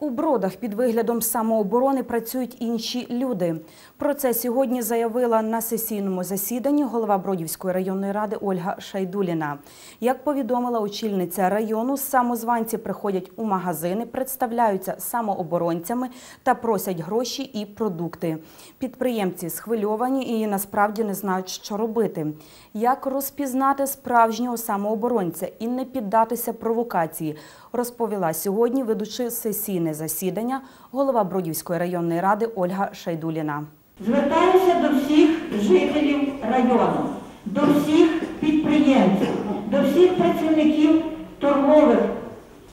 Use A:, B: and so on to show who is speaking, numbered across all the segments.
A: У бродах під виглядом самооборони працюють інші люди. Про це сьогодні заявила на сесійному засіданні голова Бродівської районної ради Ольга Шайдуліна. Як повідомила очільниця району, самозванці приходять у магазини, представляються самооборонцями та просять гроші і продукти. Підприємці схвильовані і насправді не знають, що робити. Як розпізнати справжнього самооборонця і не піддатися провокації, розповіла сьогодні, ведучи сесійне засідання, голова Бродівської районної ради Ольга Шайдуліна.
B: Звертаюся до всіх жителів району, до всіх підприємців, до всіх працівників торгових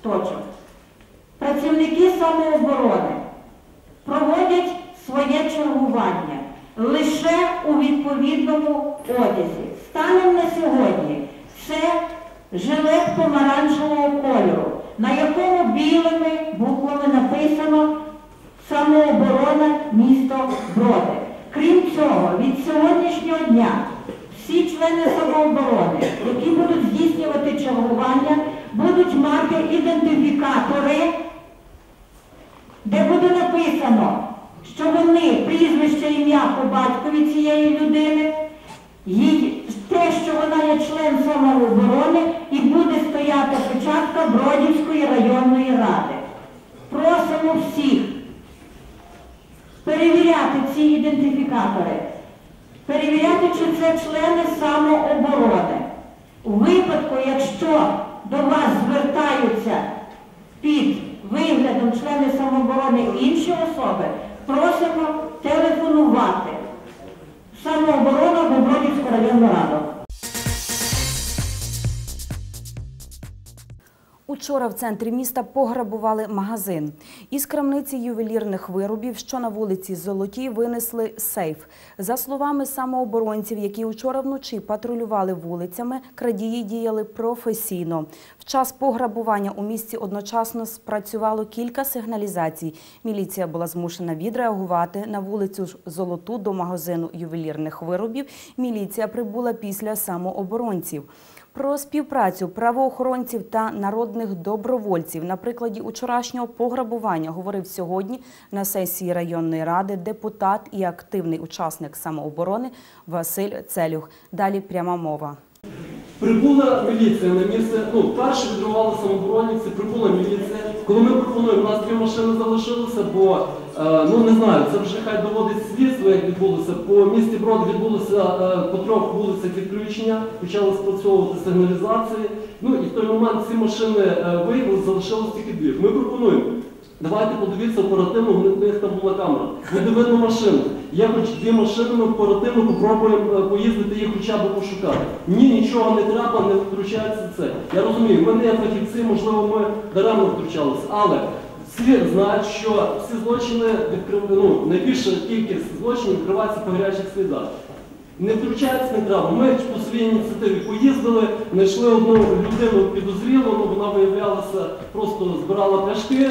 B: точок. Працівники самооборони проводять своє чергування лише у відповідному одязі. Станом на сьогодні це жилет помаранчевого від сьогоднішнього дня всі члени самооборони, які будуть здійснювати чергування, будуть мати ідентифікатори, де буде написано, що вони прізвище ім'я по батькові цієї людини, їй те, що вона є член самооборони, і буде стояти печатка Бродівської районної ради. Просимо всіх перевіряти ці ідентифікатори, перевіряти, чи це члени самооборони. У випадку, якщо до вас звертаються під виглядом члени самооборони інші особи, просимо телефонувати самооборона в
A: Учора в центрі міста пограбували магазин. Із крамниці ювелірних виробів, що на вулиці Золотій, винесли сейф. За словами самооборонців, які учора вночі патрулювали вулицями, крадії діяли професійно. В час пограбування у місті одночасно спрацювало кілька сигналізацій. Міліція була змушена відреагувати на вулицю Золоту до магазину ювелірних виробів. Міліція прибула після самооборонців. Про співпрацю правоохоронців та народних добровольців на прикладі учорашнього пограбування говорив сьогодні на сесії районної ради депутат і активний учасник самооборони Василь Целюх. Далі пряма мова.
C: Прибула міліція на місце, ну, перше відривали самооборонівці, прибула міліція. Коли ми пропонуємо, у нас дві машини залишилися, бо, ну не знаю, це вже хай доводить слідство, як відбулося. По місті Брод відбулося е, по трьох вулицях відключення, почали спрацьовувати сигналізації. Ну і в той момент ці машини е, виїхали, залишилось тільки дві. Ми пропонуємо. Давайте подивіться оперативно, в них там була камера. Буде видно машину. Є хоч дві машини, ми оперативно попробуємо е, поїздити їх хоча б пошукати. Ні, нічого не треба, не втручається це. Я розумію, ми не фахівці, можливо, ми даремно втручалися, але всі знають, що всі злочини ну, найбільша кількість злочинів відкривається по гарячих слідах. Не включається не треба. Ми по своїй ініціативі поїздили, знайшли одну людину підозрілу, ну, вона виявлялася, просто збирала пляшки.